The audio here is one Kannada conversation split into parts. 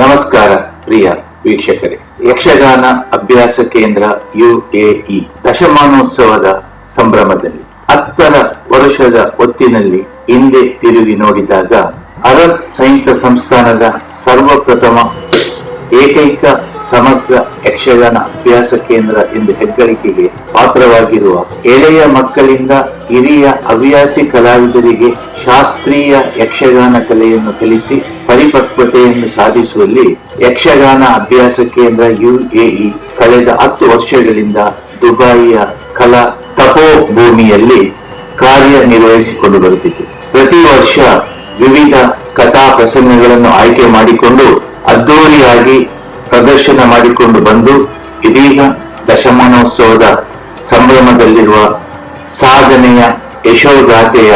ನಮಸ್ಕಾರ, ಪ್ರಿಯ ವೀಕ್ಷಕರೇ. ಯಕ್ಷಗಾನ ಅಭ್ಯಾಸ ಕೇಂದ್ರ ಯುಎಇ ದಶಮಾನೋತ್ಸವದ ಸಂಭ್ರಮದಲ್ಲಿ. ಹತ್ತರ ವರ್ಷದ ಹೊತ್ತಿನಲ್ಲಿ ಹಿಂದೆ ತಿರುಗಿ ನೋಡಿದಾಗ, ಅರಬ್ ಸಂಯುಕ್ತ ಸಂಸ್ಥಾನದ ಸರ್ವಪ್ರಥಮ ಏಕೈಕ ಸಮಗ್ರ ಯಕ್ಷಗಾನ ಅಭ್ಯಾಸ ಕೇಂದ್ರ ಎಂದು ಹೆಗ್ಗಳಿಕೆಗೆ ಪಾತ್ರವಾಗಿರುವ ಎಳೆಯ ಮಕ್ಕಳಿಂದ ಹಿರಿಯ ಹವ್ಯಾಸಿ ಕಲಾವಿದರಿಗೆ ಶಾಸ್ತ್ರೀಯ ಯಕ್ಷಗಾನ ಕಲೆಯನ್ನು ಕಲಿಸಿ ಪರಿಪಕ್ವತೆಯನ್ನು ಸಾಧಿಸುವಲ್ಲಿ ಯಕ್ಷಗಾನ ಅಭ್ಯಾಸ ಕೇಂದ್ರ ಯುಎಇ ಕಳೆದ ಹತ್ತು ವರ್ಷಗಳಿಂದ ದುಬಾಯಿಯ ಕಲಾ ತಪೋಭೂಮಿಯಲ್ಲಿ ಕಾರ್ಯನಿರ್ವಹಿಸಿಕೊಂಡು ಬರುತ್ತಿದೆ. ಪ್ರತಿ ವರ್ಷ ವಿವಿಧ ಕಥಾ ಪ್ರಸಂಗಗಳನ್ನು ಆಯ್ಕೆ ಮಾಡಿಕೊಂಡು ಅದ್ದೂರಿಯಾಗಿ ಪ್ರದರ್ಶನ ಮಾಡಿಕೊಂಡು ಬಂದು ಇದೀಗ ದಶಮಾನೋತ್ಸವದ ಸಂಭ್ರಮದಲ್ಲಿರುವ ಸಾಧನೆಯ ಯಶೋಗಾಥೆಯ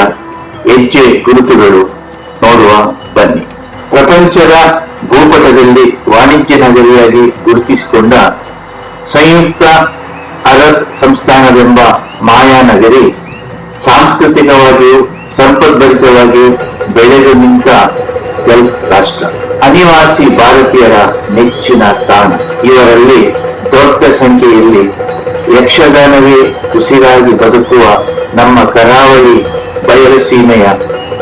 ಹೆಜ್ಜೆ ಗುರುತುಗಳು ನೋಡುವ ಬನ್ನಿ. ಪ್ರಪಂಚದ ಭೂಪಟದಲ್ಲಿ ವಾಣಿಜ್ಯ ನಗರಿಯಾಗಿ ಗುರುತಿಸಿಕೊಂಡ ಸಂಯುಕ್ತ ಅರಬ್ ಸಂಸ್ಥಾನವೆಂಬ ಮಾಯಾನಗರಿ ಸಾಂಸ್ಕೃತಿಕವಾಗಿಯೂ ಸಂಪದ್ಭರಿತವಾಗಿಯೂ ಬೆಳೆದು ನಿಂತ ಗಲ್ಫ್ ರಾಷ್ಟ್ರ. ಅನಿವಾಸಿ ಭಾರತೀಯರ ನೆಚ್ಚಿನ ತಾಣ. ಇವರಲ್ಲಿ ದೊಡ್ಡ ಸಂಖ್ಯೆಯಲ್ಲಿ ಯಕ್ಷಗಾನವೇ ಉಸಿರಾಗಿ ಬದುಕುವ ನಮ್ಮ ಕರಾವಳಿ ಬಯಲು ಸೀಮೆಯ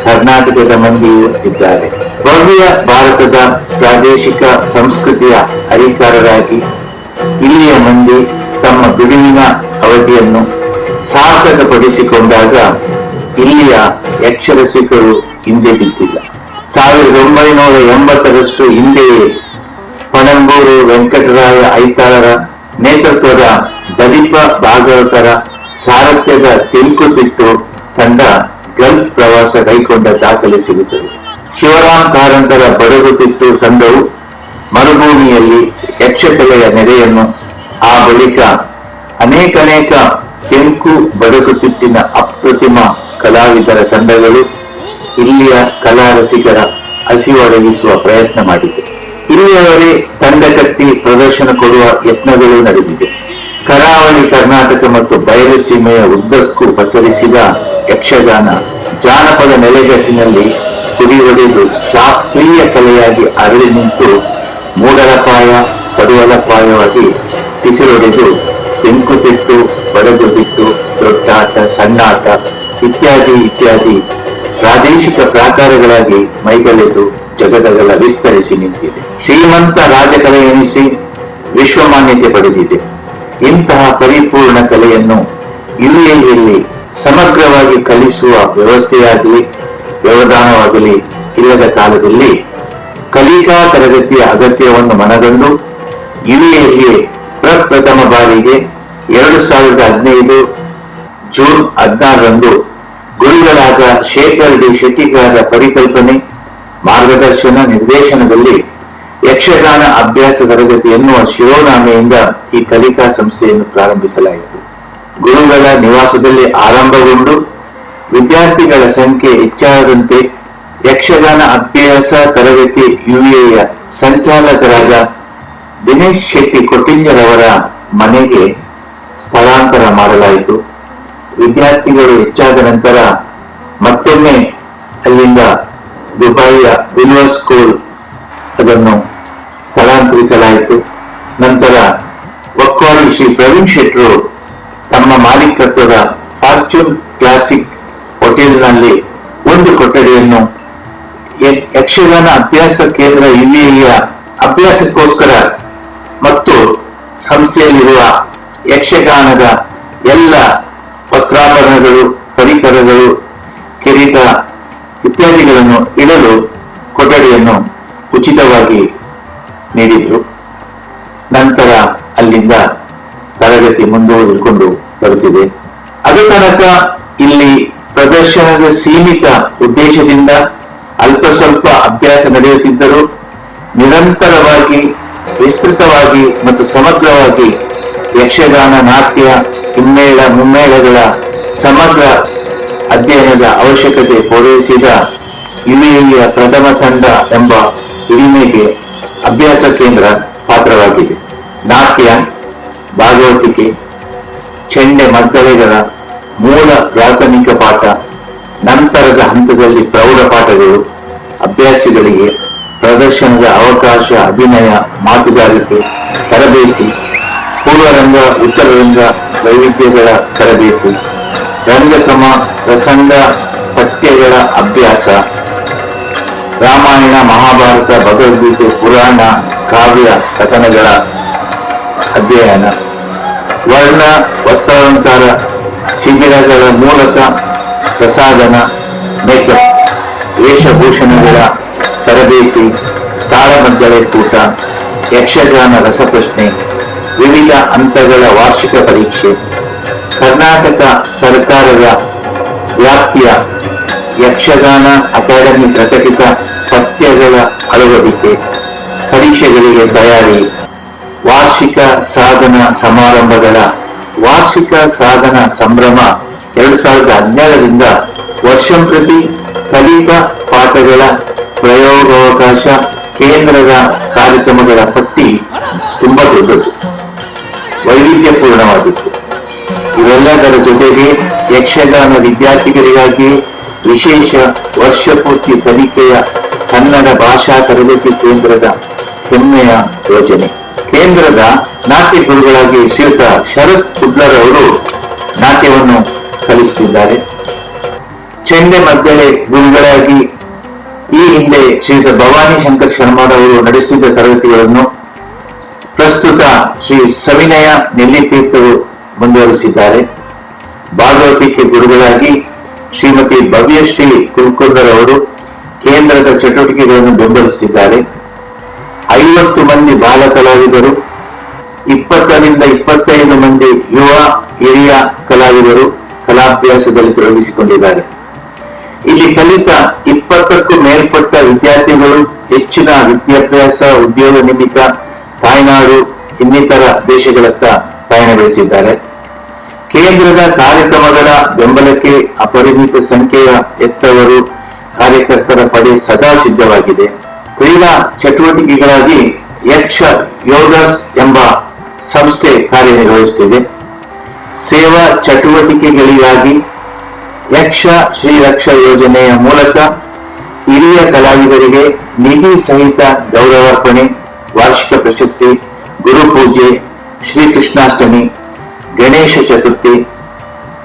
ಕರ್ನಾಟಕದ ಮಂದಿಯೂ ಇದ್ದಾರೆ. ಭವ್ಯ ಭಾರತದ ಪ್ರಾದೇಶಿಕ ಸಂಸ್ಕೃತಿಯ ಅಧಿಕಾರರಾಗಿ ಇಲ್ಲಿಯ ಮಂದಿ ತಮ್ಮ ಬಿಡುವಿನ ಅವಧಿಯನ್ನು ಸಾರ್ಥಕಪಡಿಸಿಕೊಂಡಾಗ ಇಲ್ಲಿಯ ಯಕ್ಷರಸಿಕರು ಹಿಂದೆ ಬಿದ್ದಿಲ್ಲ. ಸಾವಿರದ ಒಂಬೈನೂರ ಎಂಬತ್ತರಷ್ಟು ಹಿಂದೆಯೇ ಪಣಂಬೂರು ವೆಂಕಟರಾಯ ಐತಾಳರ ನೇತೃತ್ವದ ದಲಿಪ ಭಾಗವತರ ಸಾರಥ್ಯದ ತಿಂಕುತಿಟ್ಟು ತಂಡ ಗಲ್ಫ್ ಪ್ರವಾಸ ಕೈಗೊಂಡ ದಾಖಲೆ ಸಿಗುತ್ತದೆ. ಶಿವರಾಮ್ ಕಾರಂತರ ಬಡಗುತಿಟ್ಟು ತಂಡವು ಮರುಭೂಮಿಯಲ್ಲಿ ಯಕ್ಷಕಲೆಯ ನೆರೆಯನ್ನು ಆ ಬಳಿಕ ಅನೇಕನೇಕ ಕೆಂಕು ಬಡಗುತಿಟ್ಟಿನ ಅಪ್ರತಿಮ ಕಲಾವಿದರ ತಂಡಗಳು ಇಲ್ಲಿಯ ಕಲಾ ರಸಿಕರ ಹಸಿವೊಡಗಿಸುವ ಪ್ರಯತ್ನ ಮಾಡಿದೆ. ಇಲ್ಲಿಯವರೇ ತಂಡ ಕಟ್ಟಿ ಪ್ರದರ್ಶನ ಕೊಡುವ ಯತ್ನಗಳು ನಡೆದಿದೆ. ಕರಾವಳಿ ಕರ್ನಾಟಕ ಮತ್ತು ಬಯಲು ಸೀಮೆಯ ಉದ್ದಕ್ಕೂ ಪಸರಿಸಿದ ಯಕ್ಷಗಾನ ಜಾನಪದ ನೆಲೆಗಟ್ಟಿನಲ್ಲಿ ಕುಡಿಯೊಡೆದು ಶಾಸ್ತ್ರೀಯ ಕಲೆಯಾಗಿ ಅರಳಿ ನಿಂತು ಮೂಡಲಪಾಯ, ಪಡುವಲಪಾಯವಾಗಿ ತಿಸಿರೊಡೆದು ತೆಂಕುತಿಟ್ಟು ಬಡಗುತಿಟ್ಟು ದೊಡ್ಡಾಟ, ಸಣ್ಣಾಟ ಇತ್ಯಾದಿ ಇತ್ಯಾದಿ ಪ್ರಾದೇಶಿಕ ಪ್ರಾಕಾರಗಳಾಗಿ ಮೈಗಲೆದು ಜಗದಗಲ ವಿಸ್ತರಿಸಿ ನಿಂತಿದೆ. ಶ್ರೀಮಂತ ರಾಜಕಲೆ ಎನಿಸಿ ವಿಶ್ವಮಾನ್ಯತೆ ಪಡೆದಿದೆ. ಇಂತಹ ಪರಿಪೂರ್ಣ ಕಲೆಯನ್ನು ಯುಎಇಯಲ್ಲಿ ಸಮಗ್ರವಾಗಿ ಕಲಿಸುವ ವ್ಯವಸ್ಥೆಯಾಗಲಿ, ವ್ಯವಧಾನವಾಗಲಿ ಇಲ್ಲದ ಕಾಲದಲ್ಲಿ ಕಲಿಕಾ ತರಗತಿಯ ಅಗತ್ಯವನ್ನು ಮನಗಂಡು ಯುಎಇಯಲ್ಲಿ ಪ್ರಪ್ರಥಮ ಬಾರಿಗೆ ಎರಡು ಸಾವಿರದ ಹದಿನೈದು ಜೂನ್ ಹದಿನಾರರಂದು ಗುರುಗಳಾದ ಶೇಖರ್ ಡಿ ಶೆಟ್ಟಿಗಾರ ಪರಿಕಲ್ಪನೆ, ಮಾರ್ಗದರ್ಶನ, ನಿರ್ದೇಶನದಲ್ಲಿ ಯಕ್ಷಗಾನ ಅಭ್ಯಾಸ ತರಗತಿ ಎನ್ನುವ ಶಿರೋನಾಮೆಯಿಂದ ಈ ಕಲಿಕಾ ಸಂಸ್ಥೆಯನ್ನು ಪ್ರಾರಂಭಿಸಲಾಯಿತು. ಗುರುಗಳ ನಿವಾಸದಲ್ಲಿ ಆರಂಭಗೊಂಡು ವಿದ್ಯಾರ್ಥಿಗಳ ಸಂಖ್ಯೆ ಹೆಚ್ಚಾದಂತೆ ಯಕ್ಷಗಾನ ಅಭ್ಯಾಸ ತರಗತಿ ಯುಎಯ ಸಂಚಾಲಕರಾದ ದಿನೇಶ್ ಶೆಟ್ಟಿ ಕೊಟ್ಟಿಂಜರವರ ಮನೆಗೆ ಸ್ಥಳಾಂತರ ಮಾಡಲಾಯಿತು. ವಿದ್ಯಾರ್ಥಿಗಳು ಹೆಚ್ಚಾದ ನಂತರ ಮತ್ತೊಮ್ಮೆ ಅಲ್ಲಿಂದ ದುಬೈಯ ಯೂನಿವರ್ಸ್ ಸ್ಕೂಲ್ ಅದನ್ನು ಸ್ಥಳಾಂತರಿಸಲಾಯಿತು. ನಂತರ ಒಕ್ವಾಡಿ ಶ್ರೀ ಪ್ರವೀಣ್ ಶೆಟ್ರು ತಮ್ಮ ಮಾಲೀಕತ್ವದ ಫಾರ್ಚೂನ್ ಕ್ಲಾಸಿಕ್ ಹೋಟೆಲ್ನಲ್ಲಿ ಒಂದು ಕೊಠಡಿಯನ್ನು ಯಕ್ಷಗಾನ ಅಭ್ಯಾಸ ಕೇಂದ್ರ ಇಲ್ಲಿಯ ಅಭ್ಯಾಸಕ್ಕೋಸ್ಕರ ಮತ್ತು ಸಂಸ್ಥೆಯಲ್ಲಿರುವ ಯಕ್ಷಗಾನದ ಎಲ್ಲ ವಸ್ತ್ರಾಭರಣಗಳು, ಪರಿಕರಗಳು ಕಿರೀಟ ಇತ್ಯಾದಿಗಳನ್ನು ಇಡಲು ಕೊಠಡಿಯನ್ನು ಉಚಿತವಾಗಿ ನೀಡಿದ್ರು. ನಂತರ ಅಲ್ಲಿಂದ ತರಗತಿ ಮುಂದುವರೆದುಕೊಂಡು ಬರುತ್ತಿದೆ. ಅದು ತನಕ ಇಲ್ಲಿ ಪ್ರದರ್ಶನದ ಸೀಮಿತ ಉದ್ದೇಶದಿಂದ ಅಲ್ಪ ಸ್ವಲ್ಪ ಅಭ್ಯಾಸ ನಡೆಯುತ್ತಿದ್ದರೂ ನಿರಂತರವಾಗಿ, ವಿಸ್ತೃತವಾಗಿ ಮತ್ತು ಸಮಗ್ರವಾಗಿ ಯಕ್ಷಗಾನ, ನಾಟ್ಯ, ಹಿಮ್ಮೇಳ, ಮುಮ್ಮೇಳಗಳ ಸಮಗ್ರ ಅಧ್ಯಯನದ ಅವಶ್ಯಕತೆ ಪೂರೈಸಿದ ಯುಎಇಯ ಪ್ರಥಮ ತಂಡ ಎಂಬ ಹಿರಿಮೆಗೆ ಅಭ್ಯಾಸ ಕೇಂದ್ರ ಪಾತ್ರವಾಗಿದೆ. ನಾಟ್ಯ, ಭಾಗವತಿಕೆ, ಚೆಂಡೆ ಮದ್ದಳೆಗಳ ಮೂಲ ಪ್ರಾಥಮಿಕ ಪಾಠ, ನಂತರದ ಹಂತದಲ್ಲಿ ಪ್ರೌಢ ಪಾಠಗಳು, ಅಭ್ಯಾಸಿಗಳಿಗೆ ಪ್ರದರ್ಶನದ ಅವಕಾಶ, ಅಭಿನಯ, ಮಾತುಗಾರಿಕೆ, ತರಬೇತಿ, ಪೂರ್ವರಂಗ, ಉತ್ತರರಂಗ ವೈವಿಧ್ಯಗಳ ತರಬೇತಿ ರಂಗಕ್ರಮ ಪ್ರಸಂಗ ಪಠ್ಯಗಳ ಅಭ್ಯಾಸ. ರಾಮಾಯಣ, ಮಹಾಭಾರತ, ಭಗವದ್ಗೀತೆ, ಪುರಾಣ, ಕಾವ್ಯ, ಕಥನಗಳ ಅಧ್ಯಯನ. ವರ್ಣ, ವಸ್ತ್ರಾಲಂಕಾರ, ಶಿಬಿರಗಳ ಮೂಲಕ ಪ್ರಸಾದನ ಮೇಕಪ್ ವೇಷಭೂಷಣಗಳ ತರಬೇತಿ, ತಾಳಮದ್ದಳೆ ಕೂಟ, ಯಕ್ಷಗಾನ ರಸಪ್ರಶ್ನೆ, ವಿವಿಧ ಹಂತಗಳ ವಾರ್ಷಿಕ ಪರೀಕ್ಷೆ. ಕರ್ನಾಟಕ ಸರ್ಕಾರದ ವ್ಯಾಪ್ತಿಯ ಯಕ್ಷಗಾನ ಅಕಾಡೆಮಿ ಪ್ರಕಟಿತ ಪಠ್ಯಗಳ ಅಳವಡಿಕೆ ಪರೀಕ್ಷೆಗಳಿಗೆ ತಯಾರಿ. ವಾರ್ಷಿಕ ಸಾಧನ ಸಮಾರಂಭಗಳ ವಾರ್ಷಿಕ ಸಾಧನ ಸಂಭ್ರಮ ಎರಡು ಸಾವಿರದ ಹನ್ನೆರಡರಿಂದ ವರ್ಷಂಪ್ರತಿ ಕಲಿಕಾ ಪಾಠಗಳ ಪ್ರಯೋಗಾವಕಾಶ ಕೇಂದ್ರದ ಕಾರ್ಯಕ್ರಮಗಳ ಪಟ್ಟಿ ತುಂಬಾ ದೊಡ್ಡದು. ವೈವಿಧ್ಯಪೂರ್ಣವಾಗಿತ್ತು. ಇವೆಲ್ಲದರ ಜೊತೆಗೆ ಯಕ್ಷಗಾನ ವಿದ್ಯಾರ್ಥಿಗಳಿಗಾಗಿ ವಿಶೇಷ ವರ್ಷಪೂರ್ತಿ ಕಲಿಕೆಯ ಕನ್ನಡ ಭಾಷಾ ತರಬೇತಿ ಕೇಂದ್ರದ ಹೆಮ್ಮೆಯ ಯೋಜನೆ. ಕೇಂದ್ರದ ನಾಟ್ಯ ಗುರುಗಳಾಗಿ ಶ್ರೀಯುತ ಶರತ್ ಕುಡ್ಲರ್ ಅವರು ನಾಟ್ಯವನ್ನು ಕಲಿಸುತ್ತಿದ್ದಾರೆ. ಚೆಂಡೆ ಮದ್ದಳೆ ಗುರುಗಳಾಗಿ ಈ ಹಿಂದೆ ಶ್ರೀಯುತ ಭವಾನಿ ಶಂಕರ್ ಶರ್ಮಾರವರು ನಡೆಸಿದ ತರಗತಿಗಳನ್ನು ಪ್ರಸ್ತುತ ಶ್ರೀ ಸವಿನಯ ನೆಲ್ಲಿತೀರ್ಥರು ಮುಂದುವರಿಸಿದ್ದಾರೆ. ಭಾಗವತಿಕೆ ಗುರುಗಳಾಗಿ ಶ್ರೀಮತಿ ಭವ್ಯಶ್ರೀ ಕುಲ್ಕುಂದರ್ ಅವರು ಕೇಂದ್ರದ ಚಟುವಟಿಕೆಗಳನ್ನು ಬೆಂಬಲಿಸಿದ್ದಾರೆ ಐವತ್ತು ಮಂದಿ ಬಾಲ ಕಲಾವಿದರು ಇಪ್ಪತ್ತರಿಂದ ಇಪ್ಪತ್ತೈದು ಮಂದಿ ಯುವ ಹಿರಿಯ ಕಲಾವಿದರು ಕಲಾಭ್ಯಾಸದಲ್ಲಿ ತೊಡಗಿಸಿಕೊಂಡಿದ್ದಾರೆ. ಇಲ್ಲಿ ಕಲಿತ ಇಪ್ಪತ್ತಕ್ಕೂ ಮೇಲ್ಪಟ್ಟ ವಿದ್ಯಾರ್ಥಿಗಳು, ಹೆಚ್ಚಿನ ವಿದ್ಯಾಭ್ಯಾಸ, ಉದ್ಯೋಗ ನಿಮಿತ್ತ ತಾಯ್ನಾಡು ಇನ್ನಿತರ ದೇಶಗಳತ್ತ ಪಯಣ ಬೆಳೆಸಿದ್ದಾರೆ ಕೇಂದ್ರದ ಕಾರ್ಯಕ್ರಮಗಳ ಬೆಂಬಲಕ್ಕೆ ಅಪರಿಮಿತ ಸಂಖ್ಯೆಯ ಎತ್ತವರು ಕಾರ್ಯಕರ್ತರ ಪಡೆ ಸದಾ ಸಿದ್ಧವಾಗಿದೆ. ಕ್ರೀಡಾ ಚಟುವಟಿಕೆಗಳಾಗಿ ಯಕ್ಷ ಯೋಗಸ್ ಎಂಬ ಸಂಸ್ಥೆ ಕಾರ್ಯನಿರ್ವಹಿಸುತ್ತಿದೆ. ಸೇವಾ ಚಟುವಟಿಕೆಗಳಿಗಾಗಿ ಯಕ್ಷ ಶ್ರೀರಕ್ಷ ಯೋಜನೆಯ ಮೂಲಕ ಹಿರಿಯ ಕಲಾವಿದರಿಗೆ ನಿಧಿ ಸಹಿತ ಗೌರವಾರ್ಪಣೆ, ವಾರ್ಷಿಕ ಪ್ರಶಸ್ತಿ ಗುರುಪೂಜೆ ಶ್ರೀಕೃಷ್ಣಾಷ್ಟಮಿ ಗಣೇಶ ಚತುರ್ಥಿ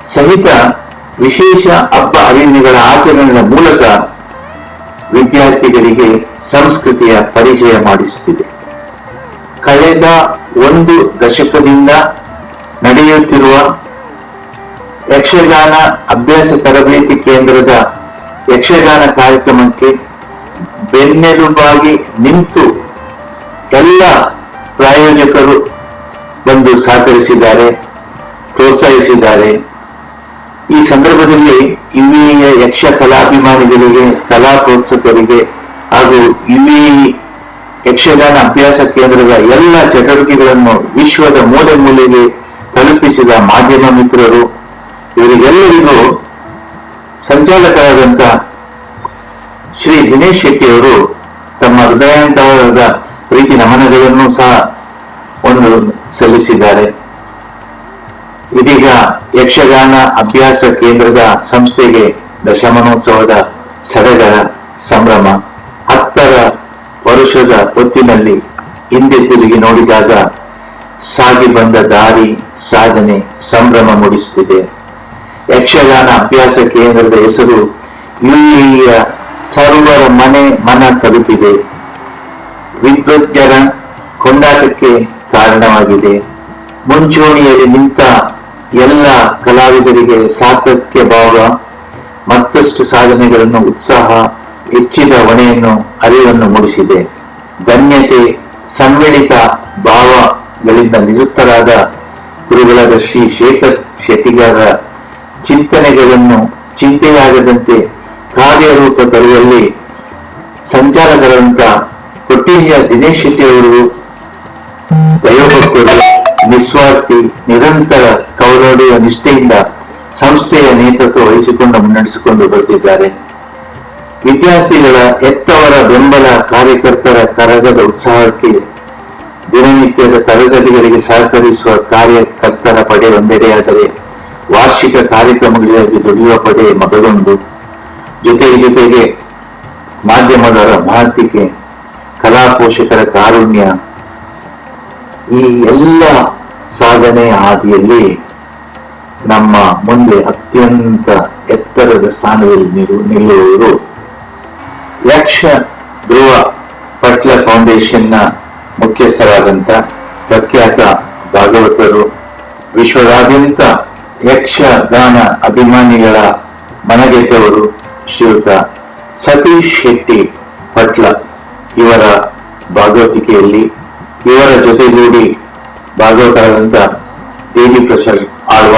ಸಹಿತ ವಿಶೇಷ ಹಬ್ಬ ಹರಿದಿನಗಳ ಆಚರಣೆಯ ಮೂಲಕ ವಿದ್ಯಾರ್ಥಿಗಳಿಗೆ ಸಂಸ್ಕೃತಿಯ ಪರಿಚಯ ಮಾಡಿಸುತ್ತಿದೆ. ಕಳೆದ ಒಂದು ದಶಕದಿಂದ ನಡೆಯುತ್ತಿರುವ ಯಕ್ಷಗಾನ ಅಭ್ಯಾಸ ತರಬೇತಿ ಕೇಂದ್ರದ ಯಕ್ಷಗಾನ ಕಾರ್ಯಕ್ರಮಕ್ಕೆ ಬೆನ್ನೆಲುಬಾಗಿ ನಿಂತು ಎಲ್ಲ ಪ್ರಾಯೋಜಕರು ಬಂದು ಸಹಕರಿಸಿದ್ದಾರೆ. ಪ್ರೋತ್ಸಾಹಿಸಿದ್ದಾರೆ. ಈ ಸಂದರ್ಭದಲ್ಲಿ ಯುವಿಯ ಯಕ್ಷ ಕಲಾಭಿಮಾನಿಗಳಿಗೆ, ಕಲಾ ಪ್ರೋತ್ಸಾಹಕರಿಗೆ ಹಾಗೂ ಯುವಿ ಯಕ್ಷಗಾನ ಅಭ್ಯಾಸ ಕೇಂದ್ರದ ಎಲ್ಲ ಚಟುವಟಿಕೆಗಳನ್ನು ವಿಶ್ವದ ಮೂಲೆ ಮೂಲೆಗೆ ತಲುಪಿಸಿದ ಮಾಧ್ಯಮ ಮಿತ್ರರು, ಇವರಿಗೆಲ್ಲರಿಗೂ ಸಂಚಾಲಕರಾದಂತ ಶ್ರೀ ದಿನೇಶ್ ಶೆಟ್ಟಿ ಅವರು ತಮ್ಮ ಹೃದಯಾಂತರದ ಪ್ರೀತಿ ನಮನಗಳನ್ನು ಸಹ ಒಂದು ಸಲ್ಲಿಸಿದ್ದಾರೆ. ಇದೀಗ ಯಕ್ಷಗಾನ ಅಭ್ಯಾಸ ಕೇಂದ್ರದ ಸಂಸ್ಥೆಗೆ ದಶಮಾನೋತ್ಸವದ ಸಡಗರ ಸಂಭ್ರಮ. ಹತ್ತರ ವರುಷದ ಹೊತ್ತಿನಲ್ಲಿ ಹಿಂದೆ ತಿರುಗಿ ನೋಡಿದಾಗ ಸಾಗಿ ಬಂದ ದಾರಿ ಸಾಧನೆ ಸಂಭ್ರಮ ಮೂಡಿಸುತ್ತಿದೆ. ಯಕ್ಷಗಾನ ಅಭ್ಯಾಸ ಕೇಂದ್ರದ ಹೆಸರು ಇಲ್ಲಿಯ ಸರ್ವರ ಮನೆ ಮನ ತಲುಪಿದೆ. ವಿದ್ವಜ್ಞರ ಕೊಂಡಾಟಕ್ಕೆ ಕಾರಣವಾಗಿದೆ. ಮುಂಚೂಣಿಯಲ್ಲಿ ನಿಂತ ಎಲ್ಲ ಕಲಾವಿದರಿಗೆ ಸಾರ್ಥಕ್ಯ ಭಾವ, ಮತ್ತಷ್ಟು ಸಾಧನೆಗಳನ್ನು ಉತ್ಸಾಹ, ಹೆಚ್ಚಿದ ಹೊಣೆಯನ್ನು, ಅರಿವನ್ನು ಮೂಡಿಸಿದೆ. ಧನ್ಯತೆ, ಸಮ್ಮಿಳಿತ ಭಾವಗಳಿಂದ ನಿವೃತ್ತರಾದ ಗುರುಗಳಾದ ಶ್ರೀ ಶೇಖರ್ ಶೆಟ್ಟಿಗಾರ ಚಿಂತನೆಗಳನ್ನು ಚಿಂತೆಯಾಗದಂತೆ ಕಾರ್ಯರೂಪ ತರುವಲ್ಲಿ ಸಂಚಾರಗಳಂತ ಕೊಟ್ಟಿಗೆಯ ದಿನೇಶ್ ಶೆಟ್ಟಿ ಅವರು ನಿಸ್ವಾರ್ಥಿ, ನಿರಂತರ ಕೌರಡಿಯ ನಿಷ್ಠೆಯಿಂದ ಸಂಸ್ಥೆಯ ನೇತೃತ್ವ ವಹಿಸಿಕೊಂಡು ಮುನ್ನಡೆಸಿಕೊಂಡು ಬರುತ್ತಿದ್ದಾರೆ ವಿದ್ಯಾರ್ಥಿಗಳ ಎತ್ತವರ ಬೆಂಬಲ ಕಾರ್ಯಕರ್ತರ ಕರಗದ ಉತ್ಸಾಹಕ್ಕೆ ದಿನನಿತ್ಯದ ತರಗತಿಗಳಿಗೆ ಸಹಕರಿಸುವ ಕಾರ್ಯಕರ್ತರ ಪಡೆ ಒಂದೆಡೆಯಾದರೆ ವಾರ್ಷಿಕ ಕಾರ್ಯಕ್ರಮಗಳಿಗಾಗಿ ದುಡಿಯುವ ಪಡೆ ಮಗದೊಂದು. ಜೊತೆ ಜೊತೆಗೆ ಮಾಧ್ಯಮದವರ ಮಾಹಿತಿಗೆ ಕಲಾ ಪೋಷಕರ ಕಾರುಣ್ಯ ಈ ಎಲ್ಲ ಸಾಧನೆ ಹಾದಿಯಲ್ಲಿ ನಮ್ಮ ಮುಂದೆ ಅತ್ಯಂತ ಎತ್ತರದ ಸ್ಥಾನದಲ್ಲಿ ನಿಲ್ಲು ನಿಲ್ಲುವವರು ಯಕ್ಷ ಧ್ರುವ ಪಟ್ಲ ಫೌಂಡೇಶನ್ನ ಮುಖ್ಯಸ್ಥರಾದಂಥ ಪ್ರಖ್ಯಾತ ಭಾಗವತರು, ವಿಶ್ವದಾದ್ಯಂತ ಯಕ್ಷಗಾನ ಅಭಿಮಾನಿಗಳ ಮನಗೆದ್ದವರು ಶ್ರೀಯುತ ಸತೀಶ್ ಶೆಟ್ಟಿ ಪಟ್ಲ ಇವರ ಭಾಗವತಿಕೆಯಲ್ಲಿ ಇವರ ಜೊತೆಗೂಡಿ ಭಾಗವತರಾದಂಥ ದೇವಿ ಪ್ರಸಾದ್ ಆಳ್ವ,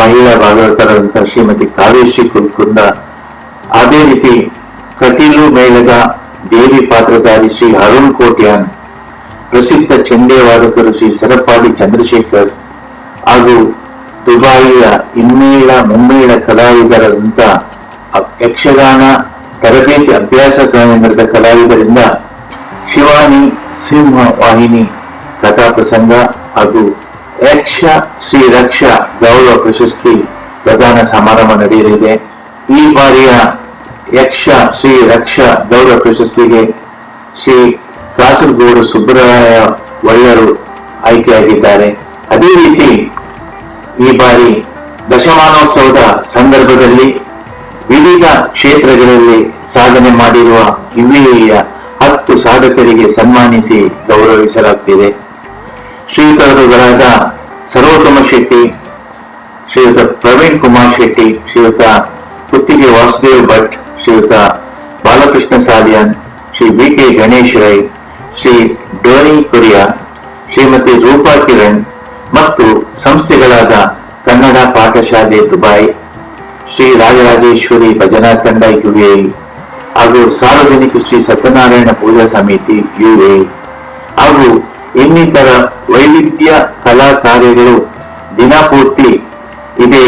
ಮಹಿಳಾ ಭಾಗವತರಾದಂಥ ಶ್ರೀಮತಿ ಕಾವೇಶಿ ಕುಲ್ಕುಂದ ಅದೇ ರೀತಿ ಕಟೀಲು ಮೇಳದ ದೇವಿ ಪಾತ್ರಧಾರಿ ಶ್ರೀ ಅರುಣ್ ಕೋಟ್ಯಾನ್, ಪ್ರಸಿದ್ಧ ಚೆಂಡೆ ವಾದಕರು ಶ್ರೀ ಸರಪಾಡಿ ಚಂದ್ರಶೇಖರ್ ಹಾಗೂ ದುಬಾಯಿಯ ಹಿಮ್ಮೇಳ ಮುಮ್ಮೇಳ ಕಲಾವಿದರಾದಂಥ ಯಕ್ಷಗಾನ ತರಬೇತಿ ಅಭ್ಯಾಸ ಕೇಂದ್ರದ ಕಲಾವಿದರಿಂದ ಶಿವಾನಿ ಸಿಂಹ ವಾಹಿನಿ ಕಥಾ ಪ್ರಸಂಗ ಹಾಗೂ ಯಕ್ಷ ಶ್ರೀ ರಕ್ಷ ಗೌರವ ಪ್ರಶಸ್ತಿ ಪ್ರದಾನ ಸಮಾರಂಭ ನಡೆಯಲಿದೆ. ಈ ಬಾರಿಯ ಯಕ್ಷ ಶ್ರೀ ರಕ್ಷ ಗೌರವ ಪ್ರಶಸ್ತಿಗೆ ಶ್ರೀ ಕಾಸರಗೋಡು ಸುಬ್ಬರಾಯ ಒಳ್ಳೆರು ಆಯ್ಕೆಯಾಗಿದ್ದಾರೆ. ಅದೇ ರೀತಿ ಈ ಬಾರಿ ದಶಮಾನೋತ್ಸವದ ಸಂದರ್ಭದಲ್ಲಿ ವಿವಿಧ ಕ್ಷೇತ್ರಗಳಲ್ಲಿ ಸಾಧನೆ ಮಾಡಿರುವ ಯುವಿಯ ಹತ್ತು ಸಾಧಕರಿಗೆ ಸನ್ಮಾನಿಸಿ ಗೌರವಿಸಲಾಗ್ತಿದೆ. ಶ್ರೀಯುತರುಗಳಾದ ಸರ್ವೋತ್ತಮ ಶೆಟ್ಟಿ, ಶ್ರೀಯುತ ಪ್ರವೀಣ್ ಕುಮಾರ್ ಶೆಟ್ಟಿ, ಶ್ರೀಯುತ ಕುತ್ತಿಗೆ ವಾಸುದೇವ್ ಭಟ್, ಶ್ರೀಯುತ ಬಾಲಕೃಷ್ಣ ಸಾಲಿಯನ್, ಶ್ರೀ ಬಿ ಕೆ ಗಣೇಶ್ ರೈ, ಶ್ರೀ ಡೋನಿ ಕುರಿಯಾ, ಶ್ರೀಮತಿ ರೂಪಾ ಕಿರಣ್ ಮತ್ತು ಸಂಸ್ಥೆಗಳಾದ ಕನ್ನಡ ಪಾಠಶಾಲೆ ದುಬೈ ಶ್ರೀ ರಾಜರಾಜೇಶ್ವರಿ ಭಜನಾ ತಂಡ ಯುಎ ಹಾಗೂ ಸಾರ್ವಜನಿಕ ಶ್ರೀ ಸತ್ಯನಾರಾಯಣ ಪೂಜಾ ಸಮಿತಿ ಯುಎ ಹಾಗೂ ಇನ್ನಿತರ ವೈವಿಧ್ಯ ಕಲಾ ಕಾರ್ಯಗಳು ದಿನಪೂರ್ತಿ ಇದೇ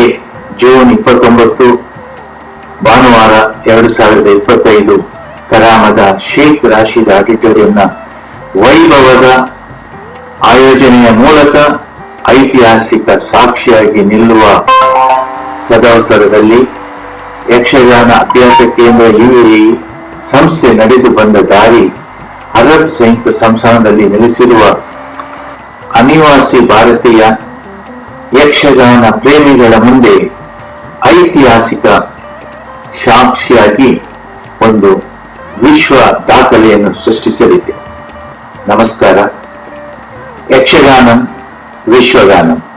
ಜೂನ್ ಇಪ್ಪತ್ತೊಂಬತ್ತು, ಭಾನುವಾರ ಎರಡು ಸಾವಿರದ ಇಪ್ಪತ್ತೈದು ಕರಾಮದ ಶೇಖ್ ರಾಶಿದ್ ಆಡಿಟೋರಿಯಂನ ವೈಭವದ ಆಯೋಜನೆಯ ಮೂಲಕ ಐತಿಹಾಸಿಕ ಸಾಕ್ಷಿಯಾಗಿ ನಿಲ್ಲುವ ಸದವಸರದಲ್ಲಿ ಯಕ್ಷಗಾನ ಅಭ್ಯಾಸ ಕೇಂದ್ರ ಯುಎಇ ಸಂಸ್ಥೆ ನಡೆದು ಬಂದ ದಾರಿ ಅರಬ್ ಸಂಯುಕ್ತ ಸಂಸ್ಥಾನದಲ್ಲಿ ನೆಲೆಸಿರುವ ಅನಿವಾಸಿ ಭಾರತೀಯ ಯಕ್ಷಗಾನ ಪ್ರೇಮಿಗಳ ಮುಂದೆ ಐತಿಹಾಸಿಕ ಸಾಕ್ಷಿಯಾಗಿ ಒಂದು ವಿಶ್ವ ದಾಖಲೆಯನ್ನು ಸೃಷ್ಟಿಸಲಿದೆ. ನಮಸ್ಕಾರ. ಯಕ್ಷಗಾನಂ ವಿಶ್ವಗಾನಂ.